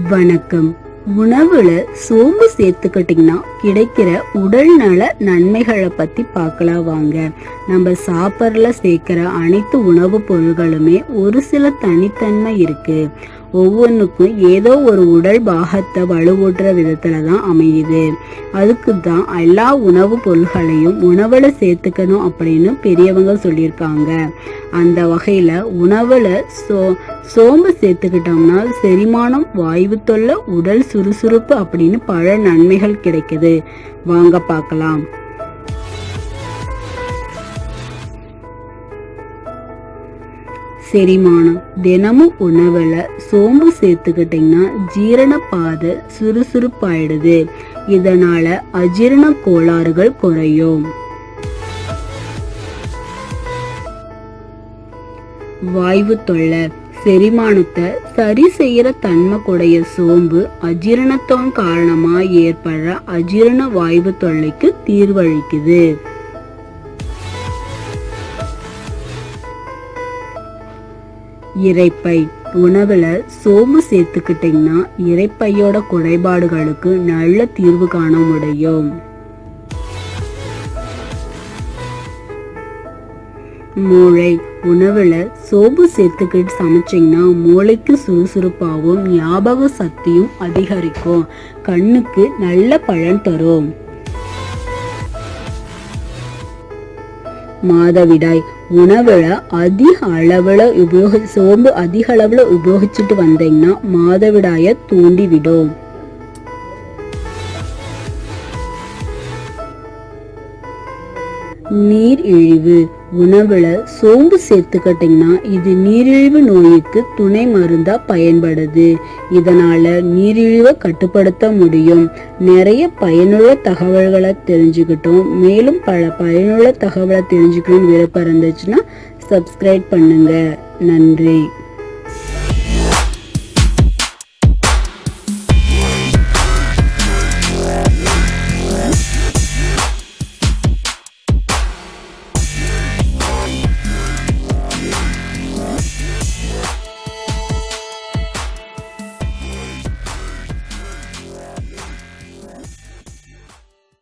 வணக்கம். உணவுல சோம்பு சேர்த்துக்கிட்டிங்கன்னா கிடைக்கிற உடல் நல நன்மைகளை பத்தி பார்க்கலாம் வாங்க. நம்ம சாப்பாடுல சேர்க்கிற அனைத்து உணவுப் பொருள்களுமே ஒரு சில தனித்தன்மை இருக்கு. ஒவ்வொன்றுக்கும் ஏதோ ஒரு உடல் பாகத்தை வலுவூட்டுற விதத்துல தான் அமையுது. அதுக்கு தான் எல்லா உணவுப் பொருள்களையும் உணவுல சேர்த்துக்கணும் அப்படின்னு பெரியவங்க சொல்லியிருக்காங்க. அந்த வகையில உணவுல சோ சோம்பு சேர்த்துக்கிட்டோம்னா செரிமானம் வாய்வு தொல்லை உடல் சுறுசுறுப்பு அப்படின்னு பல நன்மைகள் கிடைக்குது. வாங்க பார்க்கலாம். செரிமானம். தினமும் உணவுல சோம்பு சேர்த்துக்கிட்டிங்கன்னா ஜீரண பாதை சுறுசுறுப்பாயிடுது. இதனால அஜீரண கோளாறுகள் குறையும். வாய்வு தொல்லை. செரிமானத்தை சரி செய்யற தன்மை கூடைய சோம்பு அஜீரணத்தோன் காரணமா ஏற்படுற அஜீரண வாய்வு தொல்லைக்கு தீர்வளிக்குது. இரைப்பை உணவுல சோம்பு சேர்த்துக்கிட்டிங்கன்னா இறைப்பையோட குறைபாடுகளுக்கு நல்ல தீர்வு காண முடியும். மூளை. உணவுல சோம்பு சேர்த்துக்கிட்டு சமைச்சிங்கன்னா மூளைக்கு சுறுசுறுப்பாகவும் ஞாபக சக்தியும் அதிகரிக்கும். கண்ணுக்கு நல்ல பலன் தரும். மாதவிடாய். உணவுல அதிக அளவுல உபயோக சோம்பு அதிக அளவுல உபயோகிச்சுட்டு வந்தீங்கன்னா மாதவிடாய தூண்டி நீர் இழிவு உணவுல சோம்பு சேர்த்துக்கிட்டிங்கன்னா இது நீரிழிவு நோய்க்கு துணை மருந்தா பயன்படுது. இதனால நீரிழிவை கட்டுப்படுத்த முடியும். நிறைய பயனுள்ள தகவல்களை தெரிஞ்சுக்கிட்டோம். மேலும் பல பயனுள்ள தகவலை தெரிஞ்சுக்கணும்னு விருப்பம் இருந்துச்சுன்னா சப்ஸ்கிரைப் பண்ணுங்க. நன்றி.